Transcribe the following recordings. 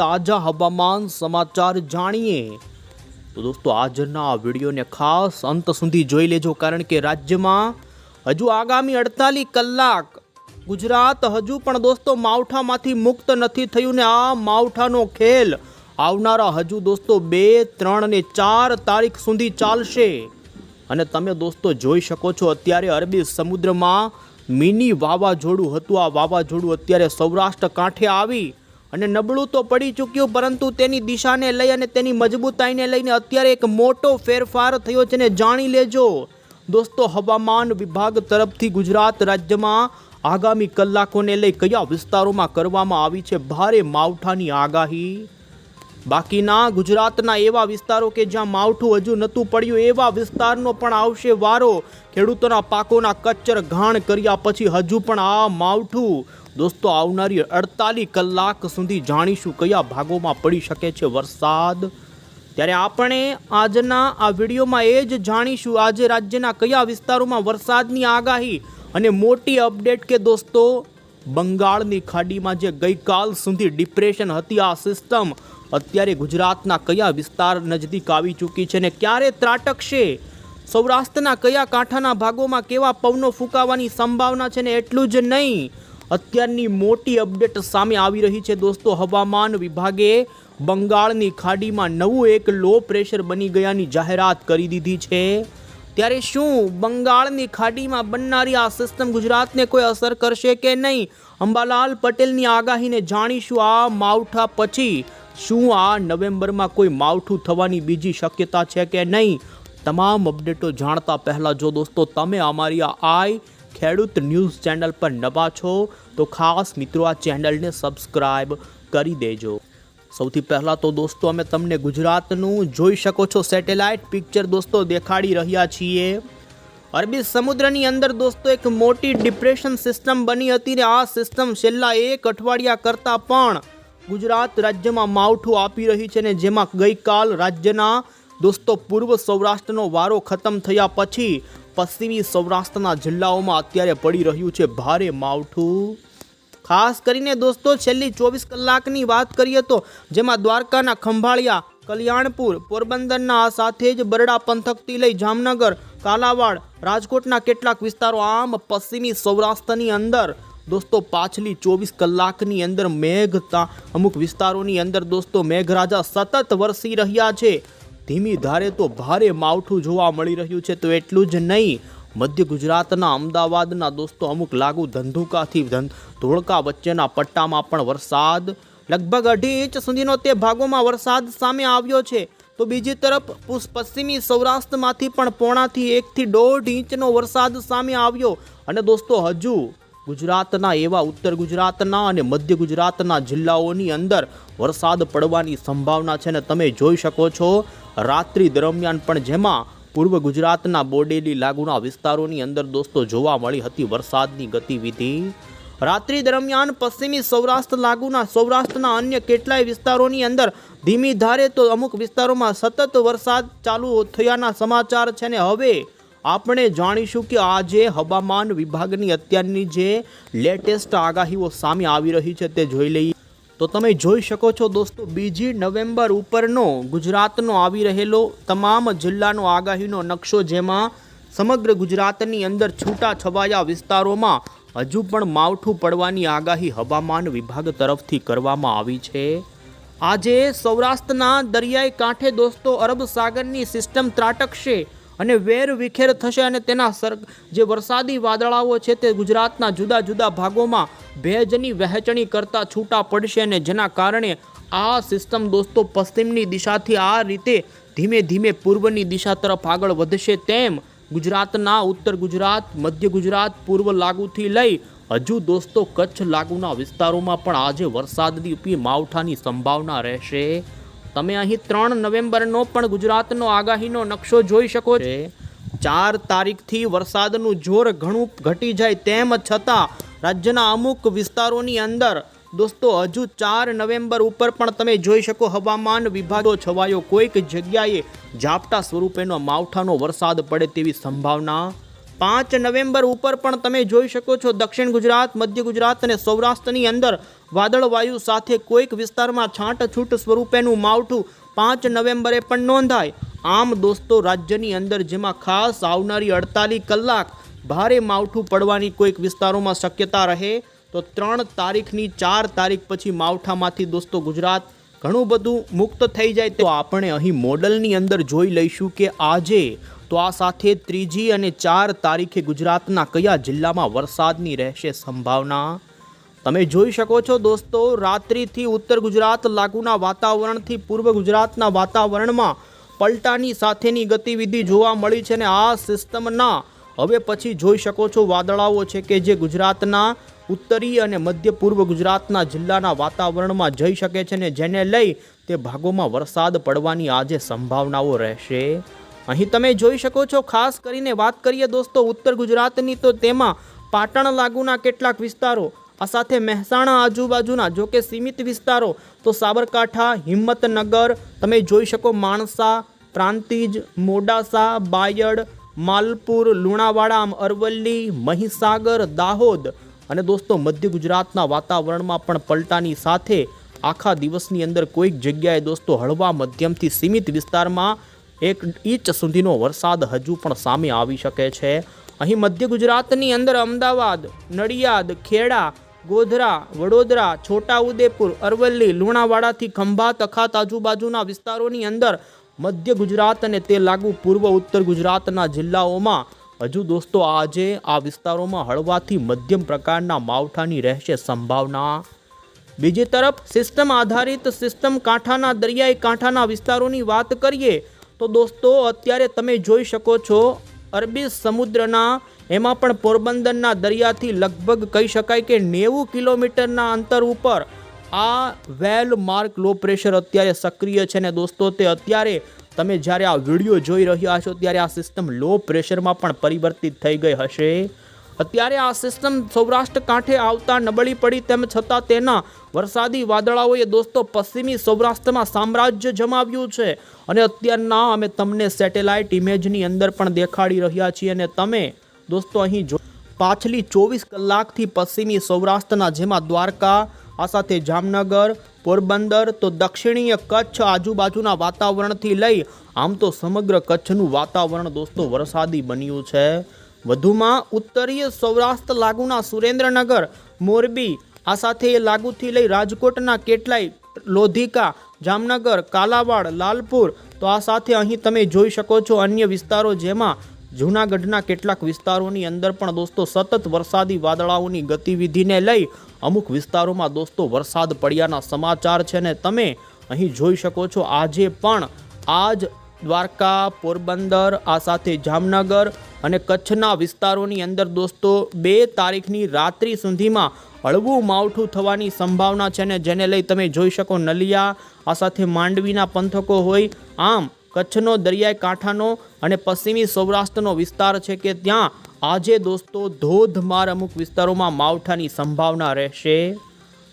તાજા હવામાન સમાચાર જાણીએ. તો દોસ્તો, આજના વિડીયોને ખાસ અંત સુધી જોઈ લેજો, કારણ કે રાજ્યમાં હજુ આગામી અડતાલીસ કલાક ગુજરાત હજુ પણ દોસ્તો માવઠામાંથી મુક્ત નથી થયું ને આ માવઠાનો ખેલ આવનારા હજુ દોસ્તો બે, ત્રણ અને ચાર તારીખ સુધી ચાલશે. અને તમે દોસ્તો જોઈ શકો છો, અત્યારે અરબી સમુદ્રમાં મિની વાવાઝોડું હતું. આ વાવાઝોડું અત્યારે સૌરાષ્ટ્ર કાંઠે આવી અને નબળું તો પડી ચૂક્યું, પરંતુ તેની દિશાને લઈ અને તેની મજબૂતાઈને લઈને અત્યારે એક મોટો ફેરફાર થયો છે ને જાણી લેજો. દોસ્તો, હવામાન વિભાગ તરફથી ગુજરાત રાજ્યમાં આગામી કલાકોને લઈ કયા વિસ્તારોમાં કરવામાં આવી છે ભારે માવઠાની આગાહી? બાકીના ગુજરાતના એવા વિસ્તારો કે જ્યાં માવઠું હજુ નહોતું પડ્યું, એવા વિસ્તારનો પણ આવશે વારો. ખેડૂતોના પાકોના કચ્ચર ઘાણ કર્યા પછી હજુ પણ આ માવઠું દોસ્તો, આવનારી અડતાલીસ કલાક સુધી જાણીશું કયા ભાગોમાં પડી શકે છે વરસાદ. ત્યારે આપણે આજના આ વિડીયોમાં એ જ જાણીશું, આજે રાજ્યના કયા વિસ્તારોમાં વરસાદની આગાહી અને મોટી અપડેટ કે દોસ્તો, બંગાળની ખાડીમાં જે ગઈકાલ સુધી ડિપ્રેશન હતી આ સિસ્ટમ, અત્યારે ગુજરાતના કયા વિસ્તાર નજીક આવી ચૂકી છે ને ક્યારે ત્રાટકશે? સૌરાષ્ટ્રના કયા કાંઠાના ભાગોમાં કેવા પવનો ફૂંકાવાની સંભાવના છે ને એટલું જ નહીં. અત્યારની મોટી અપડેટ સામે આવી રહી છે દોસ્તો. હવામાન વિભાગે બંગાળની ખાડીમાં નવું એક લો પ્રેશર બની ગયાની જાહેરાત કરી દીધી છે. ત્યારે શું બંગાળની ખાડીમાં બનનારી આ સિસ્ટમ ગુજરાતને કોઈ અસર કરશે કે નહીં? અંબાલાલ પટેલની આગાહીને જાણીશું આ માવઠા પછી શું આ નવેમ્બરમાં કોઈ માવઠું થવાની બીજી શક્યતા છે કે નહીં? તમામ અપડેટો જાણતા પહેલાં જો દોસ્તો, તમે અમારી આ આઈ ખેડૂત ન્યૂઝ ચેનલ પર નવા છો, તો ખાસ મિત્રો આ ચેનલને સબસ્ક્રાઈબ કરી દેજો. સૌથી પહેલાં તો દોસ્તો, અમે તમને ગુજરાતનું જોઈ શકો છો સેટેલાઇટ પિક્ચર દોસ્તો, દેખાડી રહ્યા છીએ. અરબી સમુદ્રની અંદર દોસ્તો, એક મોટી ડિપ્રેશન સિસ્ટમ બની હતી ને આ સિસ્ટમ છેલ્લા એક અઠવાડિયા કરતાં પણ ગુજરાત રાજ્યમાં માવઠું આપી રહી છે ને જેમાં ગઈકાલ રાજ્યના દોસ્તો, પૂર્વ સૌરાષ્ટ્રનો વારો ખતમ થયા પછી પશ્ચિમી સૌરાષ્ટ્રના જિલ્લાઓમાં અત્યારે પડી રહ્યું છે ભારે માવઠું. ખાસ કરીને દોસ્તો, છેલ્લી ચોવીસ કલાકની વાત કરીએ તો જેમાં દ્વારકાના ખંભાળિયા, કલ્યાણપુર, પોરબંદરના સાથે જ બરડા પંથકથી લઈ જામનગર, કાલાવાડ, રાજકોટના કેટલાક વિસ્તારો આમ પશ્ચિમી સૌરાષ્ટ્રની અંદર. દોસ્તો, પાછલી ચોવીસ કલાકની અંદર મેઘતા અમુક વિસ્તારોની અંદર દોસ્તો, મેઘરાજા સતત વરસી રહ્યા છે. ધીમી ધારે તો ભારે માવઠું જોવા મળી રહ્યું છે. તો એટલું જ નહીં, મધ્ય ગુજરાતના અમદાવાદના દોસ્તો અમુક લાગુ ધંધુકાથી ધોળકા વચ્ચેના પટ્ટામાં પણ વરસાદ. લગભગ અઢી ઇંચ સુધીનો તે ભાગોમાં વરસાદ સામે આવ્યો છે. તો બીજી તરફ પશ્ચિમી સૌરાષ્ટ્રમાંથી પણ પોણાથી એકથી દોઢ ઇંચનો વરસાદ સામે આવ્યો. અને દોસ્તો, હજુ ગુજરાતના એવા ઉત્તર ગુજરાતના અને મધ્ય ગુજરાતના જિલ્લાઓની અંદર વરસાદ પડવાની સંભાવના છે ને તમે જોઈ શકો છો. રાત્રિ દરમિયાન પણ જેમાં પૂર્વ ગુજરાતના બોડેલી લાગુના વિસ્તારોની અંદર દોસ્તો જોવા મળી હતી વરસાદની ગતિવિધિ. રાત્રિ દરમિયાન પશ્ચિમી સૌરાષ્ટ્ર લાગુના સૌરાષ્ટ્રના અન્ય કેટલાય વિસ્તારોની અંદર ધીમી ધારે તો અમુક વિસ્તારોમાં સતત વરસાદ ચાલુ થયાના સમાચાર છે ને હવે આપણે જાણીશું કે આજે હવામાન વિભાગની અત્યારની જે લેટેસ્ટ આગાહીઓ સામે આવી રહી છે તે જોઈ લઈએ. તો તમે જોઈ શકો છો દોસ્તો, બીજી નવેમ્બર ઉપરનો ગુજરાતનો આવી રહેલો તમામ જિલ્લાનો આગાહીનો નકશો જેમાં સમગ્ર ગુજરાતની અંદર છૂટા છવાયા વિસ્તારોમાં હજુ પણ માવઠું પડવાની આગાહી હવામાન વિભાગ તરફથી કરવામાં આવી છે. આજે સૌરાષ્ટ્રના દરિયાઈ કાંઠે દોસ્તો અરબ સાગરની સિસ્ટમ ત્રાટકશે. અને વેર વિખેર થશે અને તેના સર જે વરસાદી વાદળાઓ છે તે ગુજરાતના જુદા જુદા ભાગોમાં ભેજની વહેંચણી કરતા છૂટા પડશે અને જેના કારણે આ સિસ્ટમ દોસ્તો પશ્ચિમની દિશાથી આ રીતે ધીમે ધીમે પૂર્વની દિશા તરફ આગળ વધશે તેમ ગુજરાતના ઉત્તર ગુજરાત, મધ્ય ગુજરાત, પૂર્વ લાગુથી લઈ હજુ દોસ્તો કચ્છ લાગુના વિસ્તારોમાં પણ આજે વરસાદની માવઠાની સંભાવના રહેશે. તમે અહીં ત્રણ નવેમ્બરનો પણ ગુજરાતનો આગાહીનો નકશો જોઈ શકો છો. ચાર તારીખથી વરસાદનું જોર ઘણું ઘટી જાય તેમ છતાં રાજ્યના અમુક વિસ્તારોની અંદર, દોસ્તો, હજુ ચાર નવેમ્બર ઉપર પણ તમે જોઈ શકો હવામાન વિભાગો છવાયો. કોઈક જગ્યાએ ઝાપટા સ્વરૂપેનો માવઠાનો વરસાદ પડે તેવી સંભાવના. પાંચ નવેમ્બર ઉપર પણ તમે જોઈ શકો છો દક્ષિણ ગુજરાત, મધ્ય ગુજરાત અને સૌરાષ્ટ્રની અંદર વાદળવાયુ સાથે કોઈક વિસ્તારમાં છાંટછૂટ સ્વરૂપેનું માવઠું પાંચ નવેમ્બરે પણ નોંધાય. આમ દોસ્તો, રાજ્યની અંદર જેમાં ખાસ આવનારી અડતાલીસ કલાક ભારે માવઠું પડવાની કોઈક વિસ્તારોમાં શક્યતા રહે, તો ત્રણ તારીખની ચાર તારીખ પછી માવઠામાંથી દોસ્તો, ગુજરાત ઘણું બધું મુક્ત થઈ જાય. તો આપણે અહીં મોડલની અંદર જોઈ લઈશું કે આજે તો આ સાથે ત્રીજી અને ચાર તારીખે ગુજરાતના કયા જિલ્લામાં વરસાદની રહેશે સંભાવના? તમે જોઈ શકો છો દોસ્તો, રાત્રિથી ઉત્તર ગુજરાત લાગુના વાતાવરણથી પૂર્વ ગુજરાતના વાતાવરણમાં પલટાની સાથેની ગતિવિધિ જોવા મળી છે અને આ સિસ્ટમના હવે પછી જોઈ શકો છો વાદળાઓ છે કે જે ગુજરાતના ઉત્તરીય અને મધ્ય પૂર્વ ગુજરાતના જિલ્લાના વાતાવરણમાં જઈ શકે છે ને જેને લઈ તે ભાગોમાં વરસાદ પડવાની આજે સંભાવનાઓ રહેશે. અહીં તમે જોઈ શકો છો, ખાસ કરીને વાત કરીએ દોસ્તો ઉત્તર ગુજરાતની તો તેમાં પાટણ લાગુના કેટલાક વિસ્તારો આ સાથે મહેસાણા આજુબાજુના જો કે સીમિત વિસ્તારો, તો સાબરકાંઠા, હિંમતનગર, તમે જોઈ શકો માણસા, પ્રાંતિજ, મોડાસા, બાયડ, માલપુર, લુણાવાડા, અરવલ્લી, મહીસાગર, દાહોદ અને દોસ્તો મધ્ય ગુજરાતના વાતાવરણમાં પણ પલટાની સાથે આખા દિવસની અંદર કોઈક જગ્યાએ દોસ્તો હળવા મધ્યમથી સીમિત વિસ્તારમાં એક ઇંચ સુધીનો વરસાદ હજુ પણ સામે આવી શકે છે. અહીં મધ્ય ગુજરાતની અંદર અમદાવાદ, નડિયાદ, ખેડા ગોધરા, વડોદરા, છોટાઉદેપુર, અરવલ્લી, લુણાવાડાથી ખંભાત અખાત આજુબાજુના વિસ્તારોની અંદર મધ્ય ગુજરાત અને તે લાગુ પૂર્વ ઉત્તર ગુજરાતના જિલ્લાઓમાં હજુ દોસ્તો આજે આ વિસ્તારોમાં હળવાથી મધ્યમ પ્રકારના માવઠાની રહેશે સંભાવના. બીજી તરફ સિસ્ટમ આધારિત સિસ્ટમ કાંઠાના દરિયાઈ કાંઠાના વિસ્તારોની વાત કરીએ તો દોસ્તો અત્યારે તમે જોઈ શકો છો અરબી સમુદ્રના એમાં પણ પોરબંદરના દરિયાથી લગભગ કહી શકાય કે નેવું કિલોમીટરના અંતર ઉપર આ વેલ માર્ક લો પ્રેશર અત્યારે સક્રિય છે ને દોસ્તો, તે અત્યારે તમે જ્યારે આ વીડિયો જોઈ રહ્યા છો ત્યારે આ સિસ્ટમ લો પ્રેશરમાં પણ પરિવર્તિત થઈ ગઈ હશે. અત્યારે આ સિસ્ટમ સૌરાષ્ટ્ર કાંઠે આવતા નબળી પડી તેમ છતાં તેના વરસાદી વાદળાઓએ દોસ્તો પશ્ચિમી સૌરાષ્ટ્રમાં સામ્રાજ્ય જમાવ્યું છે અને અત્યારના અમે તમને સેટેલાઇટ ઇમેજની અંદર પણ દેખાડી રહ્યા છીએ અને તમે દોસ્તો, અહીં જો પાછલી ચોવીસ કલાકથી પશ્ચિમી સૌરાષ્ટ્રના જેમાં દ્વારકા, આ સાથે જામનગર, પોરબંદર, તો દક્ષિણીય કચ્છ આજુબાજુના વાતાવરણથી લઈ આમ તો સમગ્ર કચ્છનું વાતાવરણ દોસ્તો વરસાદી બન્યું છે. વધુમાં ઉત્તરીય સૌરાષ્ટ્ર લાગુના સુરેન્દ્રનગર, મોરબી, આ સાથે લાગુથી લઈ રાજકોટના કેટલાય લોધિકા, જામનગર, કાલાવાડ, લાલપુર, તો આ સાથે અહીં તમે જોઈ શકો છો અન્ય વિસ્તારો જેમાં જૂનાગઢના કેટલાક વિસ્તારોની અંદર પણ દોસ્તો સતત વરસાદી વાદળાઓની ગતિવિધિને લઈ અમુક વિસ્તારોમાં દોસ્તો વરસાદ પડ્યાના સમાચાર છે ને તમે અહીં જોઈ શકો છો. આજે પણ આજ દ્વારકા, પોરબંદર, આ સાથે જામનગર અને કચ્છના વિસ્તારોની અંદર દોસ્તો બે તારીખની રાત્રિ સુધીમાં હળવું માવઠું થવાની સંભાવના છે ને જેને લઈ તમે જોઈ શકો નલિયા, આ સાથે માંડવીના પંથકો હોય. આમ કચ્છનો દરિયાઈ કાંઠાનો અને પશ્ચિમી સૌરાષ્ટ્રનો વિસ્તાર છે કે ત્યાં આજે દોસ્તો ધોધમાર અમુક વિસ્તારોમાં માવઠાની સંભાવના રહેશે.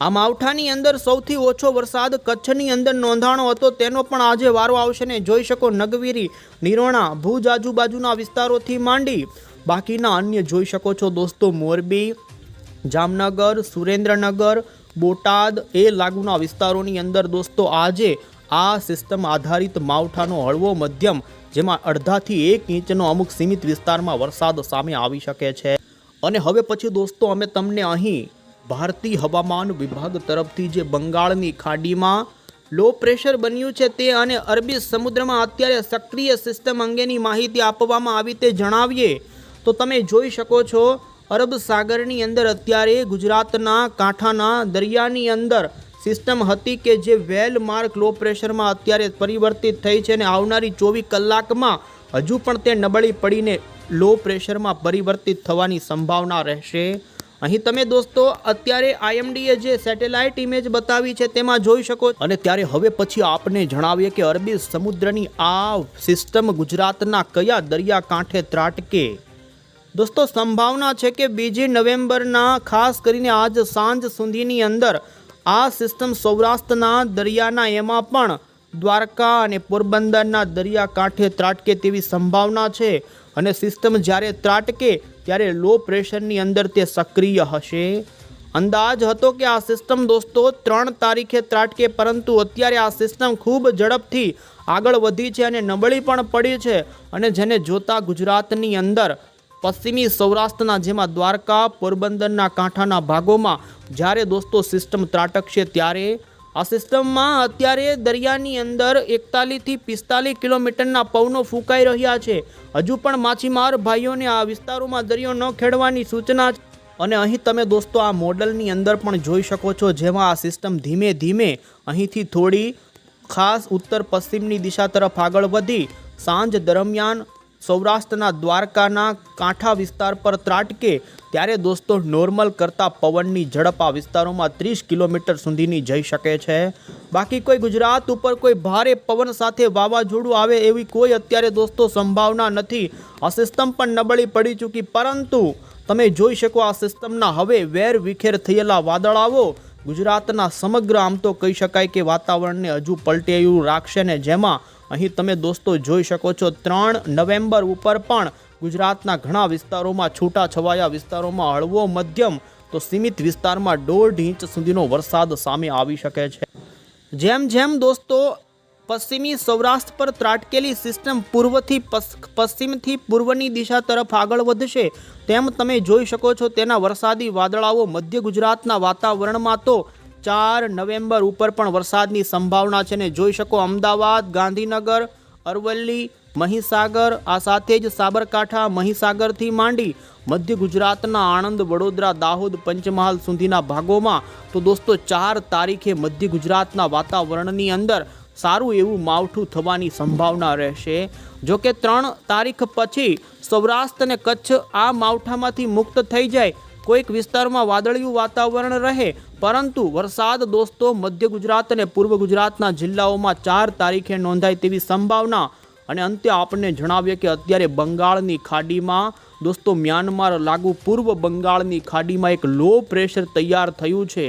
આ માવઠાની અંદર સૌથી ઓછો વરસાદ કચ્છની અંદર નોંધાણો હતો, તેનો પણ આજે વારો આવશે ને જોઈ શકો નગવીરી, નિરોણા, ભુજ આજુબાજુના વિસ્તારોથી માંડી. બાકીના અન્ય જોઈ શકો છો દોસ્તો મોરબી, જામનગર, સુરેન્દ્રનગર, બોટાદ એ લાગુના વિસ્તારોની અંદર દોસ્તો આજે આ સિસ્ટમ આધારિત માવઠાનો હળવો મધ્યમ, જેમાં અડધાથી એક ઇંચનો અમુક સીમિત વિસ્તારમાં વરસાદ સામે આવી શકે છે. અને હવે પછી દોસ્તો, અમે તમને અહીં ભારતીય હવામાન વિભાગ તરફથી જે બંગાળની ખાડીમાં લો પ્રેશર બન્યું છે તે અને અરબી સમુદ્રમાં અત્યારે સક્રિય સિસ્ટમ અંગેની માહિતી આપવામાં આવી તે જણાવીએ. તો તમે જોઈ શકો છો, અરબ સાગરની અંદર અત્યારે ગુજરાતના કાંઠાના દરિયાની અંદર સિસ્ટમ હતી કે જે વેલ માર્ક લો પ્રેશરમાં અત્યારે પરિવર્તિત થઈ છે અને આવનારી ચોવીસ કલાકમાં હજુ પણ તે નબળી પડીને લો પ્રેશરમાં પરિવર્તિત થવાની સંભાવના રહેશે. અહીં તમે દોસ્તો, અત્યારે આઈએમડીએ જે સેટેલાઇટ ઇમેજ બતાવી છે તેમાં જોઈ શકો અને ત્યારે હવે પછી આપને જણાવીએ કે અરબી સમુદ્રની આ સિસ્ટમ ગુજરાતના કયા દરિયા કાંઠે ત્રાટકે. દોસ્તો, સંભાવના છે કે બીજી નવેમ્બરના, ખાસ કરીને આજ સાંજ સુધીની અંદર આ સિસ્ટમ સૌરાષ્ટ્રના દરિયાના એમાં પણ દ્વારકા અને પોરબંદરના દરિયા કાંઠે ત્રાટકે તેવી સંભાવના છે અને સિસ્ટમ જ્યારે ત્રાટકે ત્યારે લો પ્રેશરની અંદર તે સક્રિય હશે. અંદાજ હતો કે આ સિસ્ટમ દોસ્તો ત્રણ તારીખે ત્રાટકે, પરંતુ અત્યારે આ સિસ્ટમ ખૂબ ઝડપથી આગળ વધી છે અને નબળી પણ પડી છે અને જેને જોતા ગુજરાતની અંદર પશ્ચિમી સૌરાષ્ટ્રના જેમાં દ્વારકા, પોરબંદરના કાંઠાના ભાગોમાં જ્યારે દોસ્તો સિસ્ટમ ત્રાટકશે ત્યારે આ સિસ્ટમમાં અત્યારે દરિયાની અંદર એકતાલીસથી પિસ્તાલીસ કિલોમીટરના પવનો ફૂંકાઈ રહ્યા છે. હજુ પણ માછીમાર ભાઈઓને આ વિસ્તારોમાં દરિયો ન ખેડવાની સૂચના છે. અને અહીં તમે દોસ્તો આ મોડલની અંદર પણ જોઈ શકો છો જેમાં આ સિસ્ટમ ધીમે ધીમે અહીંથી થોડી ખાસ ઉત્તર પશ્ચિમની દિશા તરફ આગળ વધી. સાંજ દરમિયાન સૌરાષ્ટ્રના દ્વારકાના કાંઠા વિસ્તાર પર ત્રાટકે, ત્યારે દોસ્તો નોર્મલ કરતાં પવનની ઝડપ આ વિસ્તારોમાં ત્રીસ કિલોમીટર સુધીની જઈ શકે છે. બાકી કોઈ ગુજરાત ઉપર કોઈ ભારે પવન સાથે વાવાઝોડું આવે એવી કોઈ અત્યારે દોસ્તો સંભાવના નથી. આ સિસ્ટમ પણ નબળી પડી ચૂકી, પરંતુ તમે જોઈ શકો આ સિસ્ટમના હવે વેર વિખેર થયેલા વાદળાઓ. ગુજરાતના સમગ્ર, આમ તો કહી શકાય કે વાતાવરણને હજુ પલટેયું રાખશે ને જેમાં અહીં તમે દોસ્તો જોઈ શકો છો, ત્રણ નવેમ્બર ઉપર પણ ગુજરાતના ઘણા વિસ્તારોમાં છૂટા છવાયા વિસ્તારોમાં હળવો મધ્યમ તો સીમિત વિસ્તારમાં દોઢ ઇંચ સુધીનો વરસાદ સામે આવી શકે છે. જેમ જેમ દોસ્તો પશ્ચિમી સૌરાષ્ટ્ર પર ત્રાટકેલી સિસ્ટમ પૂર્વથી પશ્ચિમથી પૂર્વની દિશા તરફ આગળ વધશે, તેમ તમે જોઈ શકો છો તેના વરસાદી વાદળાઓ મધ્ય ગુજરાતના વાતાવરણમાં તો ચાર નવેમ્બર ઉપર પણ વરસાદની સંભાવના છે ને જોઈ શકો અમદાવાદ, ગાંધીનગર, અરવલ્લી, મહીસાગર, આ સાથે જ સાબરકાંઠા, મહીસાગરથી માંડી મધ્ય ગુજરાતના આણંદ, વડોદરા, દાહોદ, પંચમહાલ સુધીના ભાગોમાં તો દોસ્તો ચાર તારીખે મધ્ય ગુજરાતના વાતાવરણની અંદર સારું એવું માવઠું થવાની સંભાવના રહેશે. જો કે ત્રણ તારીખ પછી સૌરાષ્ટ્ર અને કચ્છ આ માવઠામાંથી મુક્ત થઈ જાય. કોઈક વિસ્તારમાં વાદળિયું વાતાવરણ રહે પરંતુ વરસાદ દોસ્તો મધ્ય ગુજરાત અને પૂર્વ ગુજરાતના જિલ્લાઓમાં ચાર તારીખે નોંધાય તેવી સંભાવના અને અંતે આપણને જણાવીએ કે અત્યારે બંગાળની ખાડીમાં, દોસ્તો મ્યાનમાર લાગુ પૂર્વ બંગાળની ખાડીમાં એક લો પ્રેશર તૈયાર થયું છે.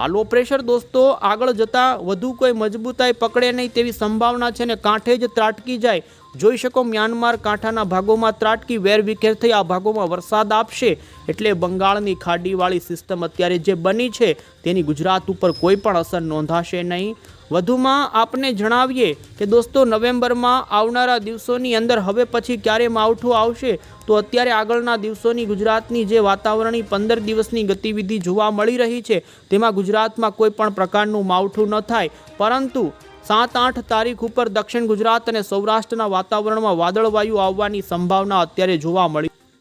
આ લો પ્રેશર દોસ્તો આગળ જતાં વધુ કોઈ મજબૂતાઈ પકડે નહીં તેવી સંભાવના છે ને કાંઠે જ ત્રાટકી જાય જોઈ શકો મ્યાનમાર કાંઠાના ભાગોમાં ત્રાટકી વેરવિખેર થઈ આ ભાગોમાં વરસાદ આપશે. એટલે બંગાળની ખાડીવાળી સિસ્ટમ અત્યારે જે બની છે, તેની ગુજરાત ઉપર કોઈ પણ અસર નોંધાશે નહીં. વધુમાં આપને જણાવીએ કે દોસ્તો, નવેમ્બરમાં આવનારા દિવસોની અંદર હવે પછી ક્યારે માવઠું આવશે? તો અત્યારે આગળના દિવસોની ગુજરાતની જે વાતાવરણની પંદર દિવસની ગતિવિધિ જોવા મળી રહી છે, તેમાં ગુજરાતમાં કોઈ પણ પ્રકારનું માવઠું ન થાય. પરંતુ સાત આઠ તારીખ ઉપર દક્ષિણ ગુજરાત અને સૌરાષ્ટ્રના વાતાવરણમાં વાદળવાયુ આવવાની સંભાવના અત્યારે જોવા મળી